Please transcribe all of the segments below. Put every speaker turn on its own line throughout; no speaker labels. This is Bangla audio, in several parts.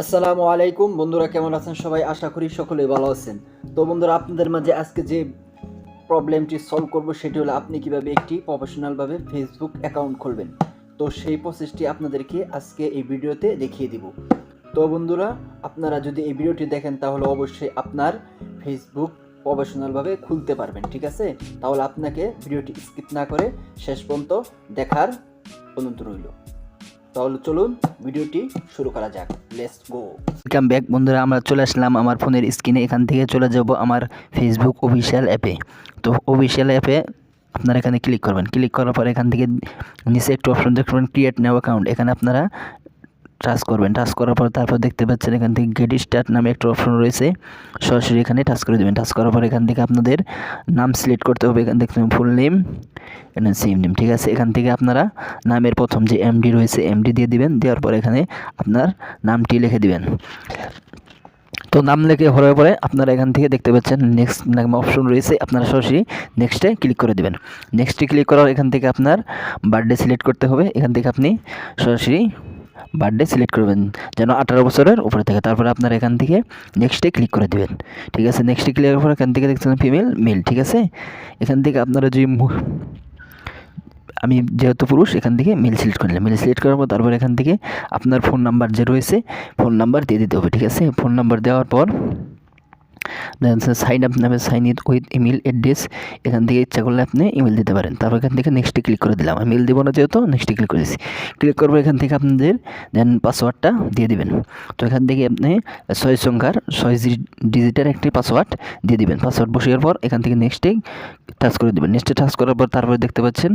আসসালামু আলাইকুম। বন্ধুরা, কেমন আছেন সবাই? আশা করি সকলেই ভালো আছেন। তো বন্ধুরা, আপনাদের মাঝে আজকে যে প্রবলেমটি সলভ করব, সেটি হলো আপনি কীভাবে একটি প্রফেশনালভাবে ফেসবুক অ্যাকাউন্ট খুলবেন। তো সেই প্রসেসটি আপনাদেরকে আজকে এই ভিডিওতে দেখিয়ে দিব। তো বন্ধুরা, আপনারা যদি এই ভিডিওটি দেখেন, তাহলে অবশ্যই আপনার ফেসবুক প্রফেশনালভাবে খুলতে পারবেন, ঠিক আছে? তাহলে আপনাকে ভিডিওটি স্কিপ না করে শেষ পর্যন্ত দেখার অনুরোধ রইল। তাহলে চলুন ভিডিওটি শুরু করা যাক। লেটস গো
ওয়েলকাম ব্যাক বন্ধুরা, আমরা চলে আসলাম আমার ফোনের স্ক্রিনে। এখান থেকে চলে যাব আমার ফেসবুক অফিসিয়াল অ্যাপে তো অফিসিয়াল অ্যাপে আপনারা এখানে ক্লিক করবেন। ক্লিক করার পর এখান থেকে নিচে একটু অপশন দেখতে পাবেন ক্রিয়েট নাও অ্যাকাউন্ট এখানে আপনারা টাচ করবেন। টাচ করার পর তারপর দেখতে পাচ্ছেন এখান থেকে গেট স্টার্ট নামে একটা অপশন রয়েছে। সরাসরি এখানে টাচ করে দেবেন। টাচ করার পর এখান থেকে আপনাদের নাম সিলেক্ট করতে হবে। এখান থেকে ফুল নেম এখানে সেম নেম ঠিক আছে? এখান থেকে আপনারা নামের প্রথম যে এমডি রয়েছে এমডি দিয়ে দিবেন। দেওয়ার পর এখানে আপনার নামটি লিখে দিবেন। তো নাম লিখে হওয়ার পরে আপনারা এখান থেকে দেখতে পাচ্ছেন নেক্সট নামে অপশন রয়েছে। আপনারা সরাসরি নেক্সটে ক্লিক করে দেবেন। নেক্সটে ক্লিক করার এখান থেকে আপনার বার্থডে সিলেক্ট করতে হবে। এখান থেকে আপনি সরাসরি বার্থডে সিলেক্ট করবেন, যেন আঠারো বছরের উপরে থাকে। তারপরে আপনারা এখান থেকে নেক্সটে ক্লিক করে দেবেন। ঠিক আছে? নেক্সটে ক্লিক করার পর এখান থেকে দেখছেন ফিমেল মেল ঠিক আছে? এখান থেকে আপনারা যদি আমি যেহেতু পুরুষ, এখান থেকে মেল সিলেক্ট করে নিলাম মেল সিলেক্ট করার পর তারপর এখান থেকে আপনার ফোন নাম্বার যে রয়েছে ফোন নাম্বার দিয়ে দিতে হবে, ঠিক আছে? ফোন নাম্বার দেওয়ার পর সাইন আপ নামে sign it with email address এখান থেকে ইচ্ছা করলে আপনি ইমেল দিতে পারেন। তারপর এখান থেকে নেক্সটে ক্লিক করে দিলাম। আমি মেল দেবো না যেহেতু নেক্সটে ক্লিক করেছি। ক্লিক করব এখান থেকে আপনাদের দেন পাসওয়ার্ডটা দিয়ে দিবেন। তো এখান থেকে আপনি ছয় সংখ্যার, ছয় ডিজিটের একটি পাসওয়ার্ড দিয়ে দিবেন। পাসওয়ার্ড বসানোর পর এখান থেকে নেক্সটে টাচ করে দেবেন। নেক্সটে টাচ করার পর তারপরে দেখতে পাচ্ছেন,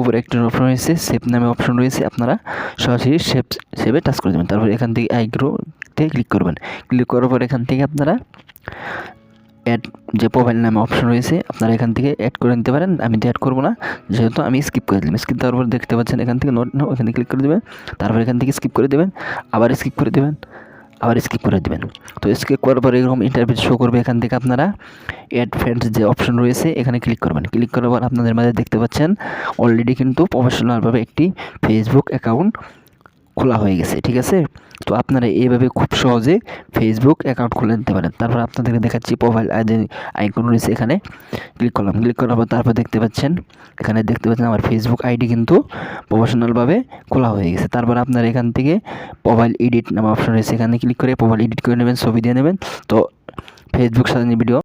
উপরে একটি অপশন রয়েছে সেভ নামে অপশন রয়েছে। আপনারা সরাসরি সেভ সেভে টাচ করে দেবেন। তারপর এখান থেকে আইগ্রোতে ক্লিক করবেন। ক্লিক করার পর এখান থেকে আপনারা অ্যাড যে প্রোফাইল নামে অপশন রয়েছে, আপনারা এখান থেকে অ্যাড করে নিতে পারেন। আমি তো অ্যাড করব না, যেহেতু আমি স্কিপ করে দিলাম। স্কিপ দেওয়ার পর দেখতে পাচ্ছেন এখান থেকে নোট নাও, এখানে ক্লিক করে দেবেন। তারপর এখান থেকে স্কিপ করে দেবেন, আবার স্কিপ করে দেবেন, আবার স্কিপ করে দেবেন। তো স্কিপ করার পর এরকম ইন্টারভিউ শো করবে এখান থেকে আপনারা। অ্যাড ফ্রেন্ডস যে অপশন রয়েছে, এখানে ক্লিক করবেন। ক্লিক করার পর আপনাদের মাঝে দেখতে পাচ্ছেন অলরেডি কিন্তু প্রফেশনালভাবে একটি ফেসবুক অ্যাকাউন্ট খোলা হয়ে গেছে, ঠিক আছে? তো আপনারা এইভাবে খুব সহজে ফেসবুক অ্যাকাউন্ট খুলে নিতে পারেন। তারপর আপনাদেরকে দেখাচ্ছি প্রোফাইল আইকন রয়েছে এখানে। ক্লিক করলাম। ক্লিক করার পর তারপর দেখতে পাচ্ছেন, এখানে দেখতে পাচ্ছেন আমার ফেসবুক আইডি কিন্তু প্রফেশনালভাবে খোলা হয়ে গেছে। তারপর আপনারা এখান থেকে প্রোফাইল এডিট নামে অপশন রয়েছে। এখানে ক্লিক করে প্রোফাইল এডিট করে নেবেন, ছবি দিয়ে নেবেন। তো ফেসবুক সাজানো ভিডিও